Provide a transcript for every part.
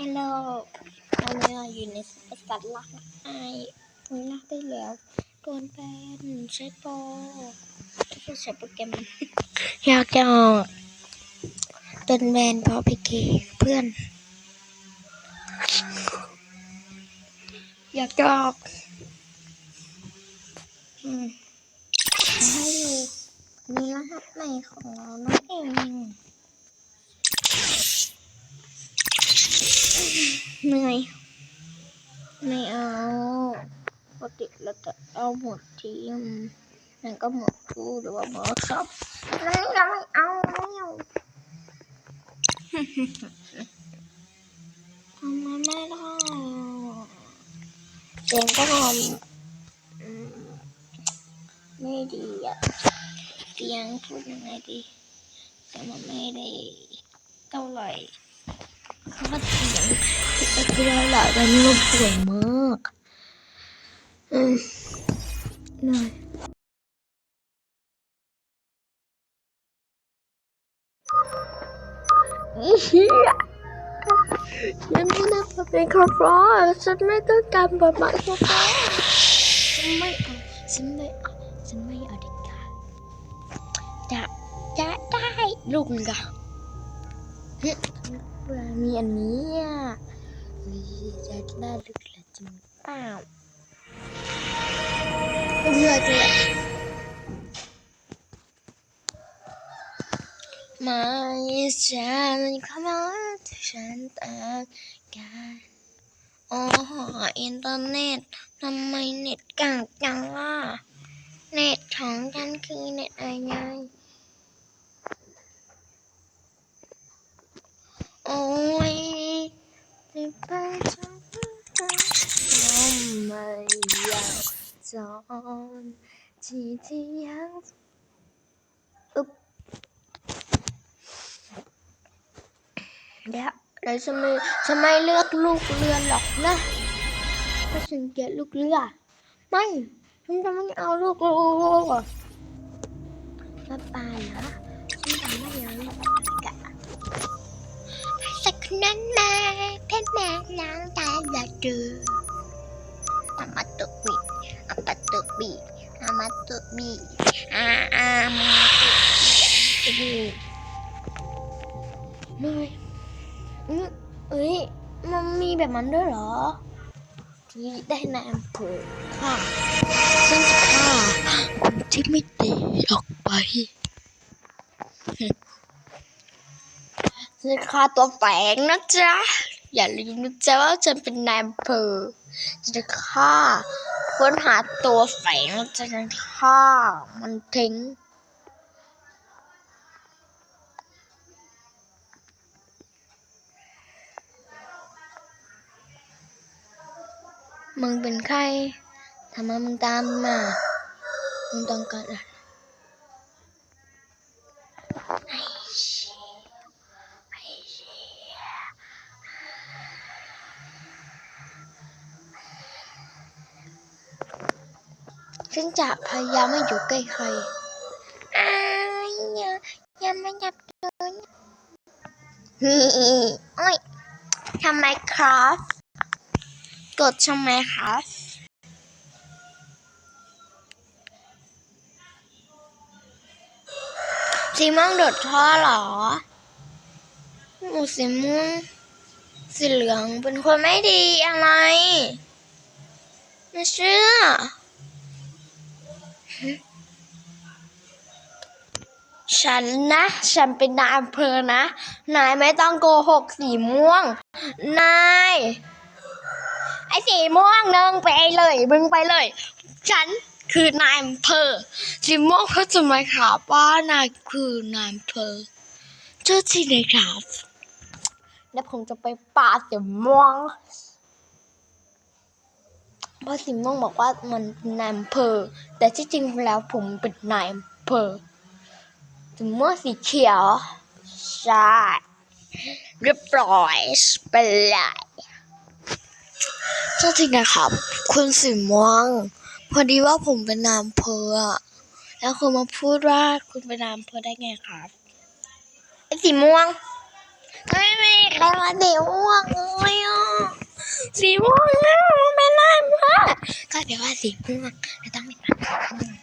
ฮัลโหลตอนนี้เราอยู่ในบริษัทลักไอมีลักได้แล้วโดนแบนใช้โปรที่จะใช้โปรแกรมอยากจะออกโดนแบนเพราะไปเกย์เพื่อน อยากจะออกอืมให้ดูมีรหัสใหม่ของเรานั่นเอง เหนื่อยไม่เอาปกติเราจะเอาหมดทีมนั่นก็หมดทูหรือว่าหมดชอปนั่นเราไม่เอาไม่เอาทำไมไม่ได้เสียงก็ทำไม่ดีอะเสียงพูดยังไงดีแต่มันไม่ได้เท่าไหร่ เขาก็เถียงไปที่เราหละตอนนี้เราป่วยมากอืมหน่อยอีเหี้ยฉันไม่ได้เป็นคอฟอฉันไม่ต้องการบทบาทคอฟอฉันไม่เอาฉันไม่เอาฉันไม่เอาเด็กขาดจะจะได้ลูกหนึ่งอะ เฮ้ยเบื่อมีอันนี้อะวิจะได้ลึกละจริงเปล่าเบื่อจังเลยไม่ฉันเข้ามาที่ฉันต้องการโอ้โหอินเทอร์เน็ตทำไมเน็ตกากจังล่ะ เน็ตของฉันคือเน็ตอะไร โอ้ยจะไปจนก็ไม่อยากจอนที่ที่ยังอึบเดี๋ยวเราจะไม่จะไม่เลือกลูกเรือหรอกนะเพราะฉันเกลียดลูกเรือ ไม่ฉันจะไม่เอาลูกเรือมาปาเหรอ ล้างตาละเดืออามาตุบีอามาตุบีอามาตุบีอาอามาตุบีเหนื่อยอื้อเอ้ยมันมีแบบนั้นด้วยเหรอ ที่ได้ในอำเภอค่ะฉันจะฆ่าคนที่ไม่ดีออกไปฉันจะฆ่าตัวแฝงนะจ๊ะ อย่าลืมนะจ๊ะว่าฉันเป็นนายอำเภอจะฆ่าค้นหาตัวแฝงจะฆ่ามันทิ้งมึงเป็นใครทำไมมึงตามมา มึงต้องการอะไรไอ้เชี่ยไอ้เชี่ย ฉันจะพยายามไม่อยู่ใกล้ใครอ้ายอย่าอย่ามาจับตัวนะฮีโอ้ยทำไมครับกดทำไมครับสีม่วงโดดท่อเหรอหมูสีม่วงสีเหลืองเป็นคนไม่ดีอะไรไม่เชื่อ ฉันนะ ฉันเป็นนายอำเภอนะ นายไม่ต้องโกหกสีม่วง นาย ไอ้สีม่วงนึงไปเลย มึงไปเลย ฉันคือนายอำเภอสีม่วงเขาจะมาขาบว่านายคือนายอำเภอเจ้าที่ไหนครับ แล้วผมจะไปปาสีม่วง พราะสีม่วงบอกว่ามันนายอำเภอ แต่ที่จริงแล้วผมเป็นนายอำเภอสีม่วงสีเขียวใช่เรียบร้อยไปเลยโทษทีนะครับ คุณสีม่วง พอดีว่าผมเป็นนายอำเภอแล้วคุณมาพูดว่าคุณเป็นนายอำเภอได้ไงครับไอ้สีม่วงไม่มีใครมาสีม่วงเลย สีม่วงแล้วไม่ได้เพื่อก็แปลว่าสีม่วงเราต้องเป็นสีม่วง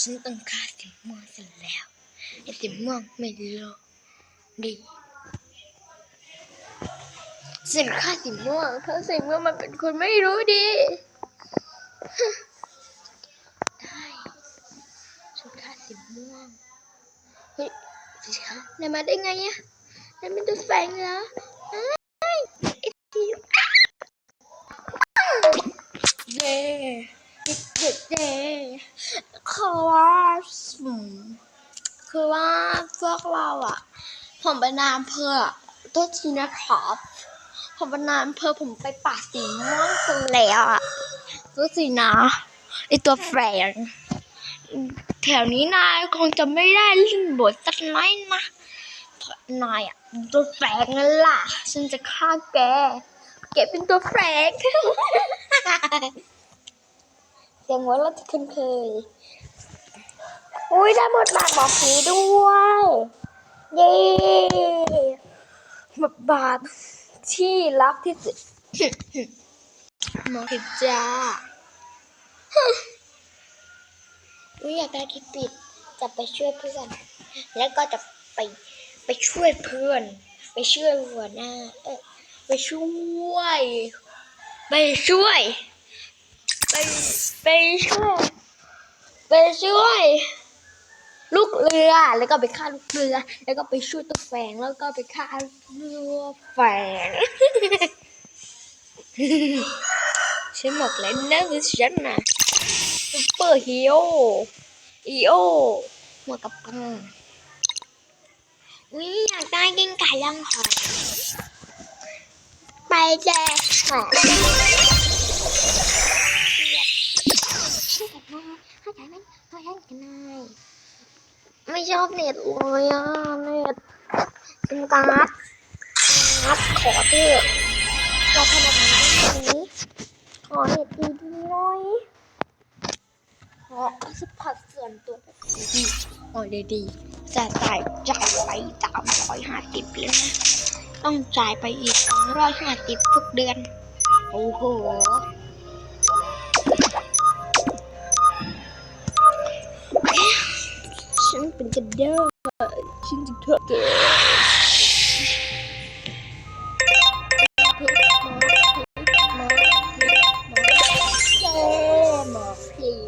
ฉันต้องฆ่าสีม่วงเสร็จแล้วไอ้สีม่วงไม่รู้ดีฉันฆ่าสีม่วงเพราะสีม่วงมันเป็นคนไม่รู้ดีได้ฉันฆ่าสีม่วงเฮ้ยสีขาวนายมาได้ไงอะนายเป็นตัวแฝงเหรอสี เย่เย่เย่เย่คือว่าคือว่าพวกเราอะผมเป็นนายอำเภออะโทษทีนะครับผมเป็นนายอำเภอผมไปป่าสีม่วงกันแล้วอะก็สินะไอตัวแฝงแถวนี้นายคงจะไม่ได้เล่นบทสักน้อยนะนายอะตัวแฝงนั่นล่ะ ฉันจะฆ่าแก แกเป็นตัวแฝง สียงหัวเราจะที่คุ้นเคย อุ้ยได้บทบาทหมอผีด้วย เย้บทบาทที่รักที่สุดหมอผีจ้าอุ๊ยอยากได้ที่ปิด จะไปช่วยเพื่อน แล้วก็จะไปไปช่วยเพื่อน ไปช่วยหัวหน้า เออไปช่วย ไปช่วย ไปไปช่วยไปช่วย ลูกเรือแล้วก็ไปฆ่าลูกเรือ แล้วก็ไปช่วยตัวแฝงแล้วก็ไปฆ่าเรือแฝงฉันบอกแล้วนะว่าฉันนะซุปเปอร์ฮีโร่อีโอหัวกับปังวิอยากได้กินไก่ย่างหอยไปเลยหอ เข้าใจไหมเข้าใจกันนายไม่ชอบเน็ตเลยอะเน็ตซิมการ์ดการ์ดขอเถอะเราทำแบบนี้ได้ไหมขอเน็ตดีๆหน่อยเพราะสปอร์ตส่วนตัวแบบดีโอ้ยดีๆจะจ่ายจ่ายไปสามร้อยห้าสิบเลยนะต้องจ่ายไปอีกสองร้อยห้าสิบทุกเดือน โอ้โห เป็นกระเด้ฉันจะเถอะเก๋เย้หมอพี่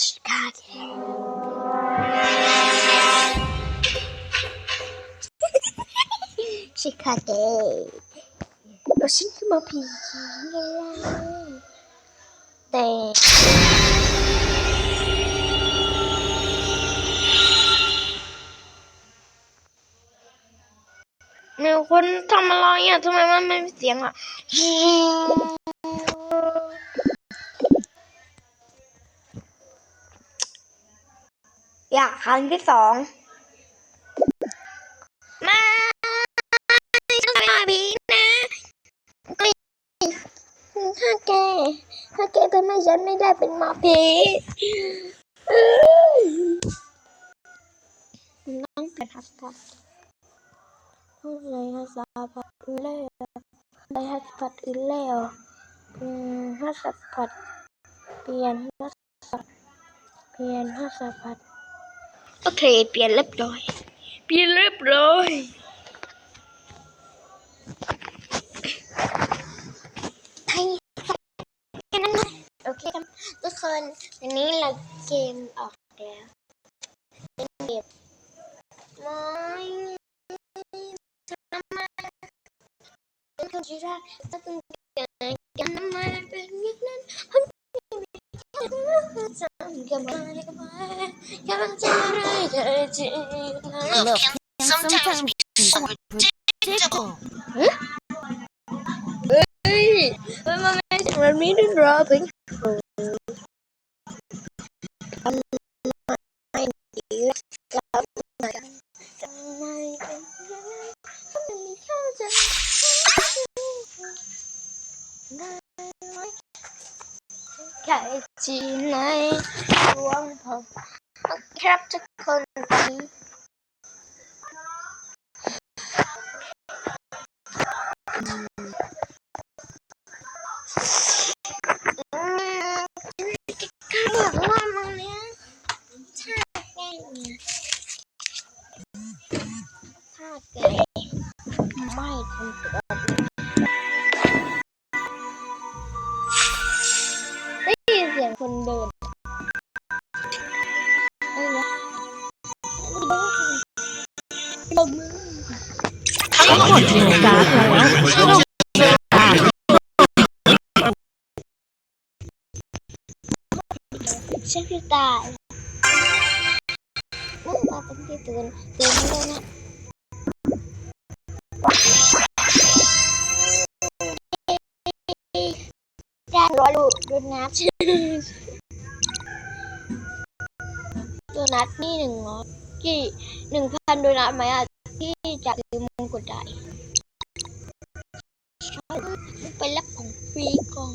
ชิคาเกชิคาเกแล้วฉันคือมอผีไงล่ะแต่ มีคนทำอะไรอะทำไมมันไม่มีเสียงอะอยากครั้งที่สองมาช่วยหน่อยพี่นะถ้าแกถ้าแกทำให้ฉันไม่ได้เป็นหมอผีต้องเป็นฮัสพัดอะ ไรฮัสพัดเล่อะไรฮัสพัดอื่นเล่อืมฮัสพัดเปลี่ยนฮัสพัดเปลี่ยนฮัสพัดโอเค เปลี่ยนเรียบร้อย เปลี่ยนเรียบร้อยให้แค่นั้นเลยโอเคครับทุกคนวันนี้เราเกมออก งจะอะไรจะจริง Look, sometimes be so predictable. เฮ้ยมันมาไม่ chạy chị này luôn thật khép chắc hơn tí Mày không được คนเดินเอ้ยนะลมมือทั้งหมดอยู่กาแล้วฉันคือตายมึงมาเป็นที่ตื่นตื่นเลยนะ ร้อยลูดูนัดดูนัดนี่หนึ่งร้อยกี่หนึ่งพันดูนัดไหมอะที่จะลืมมงกุฎได้ไปรับของฟรีกอง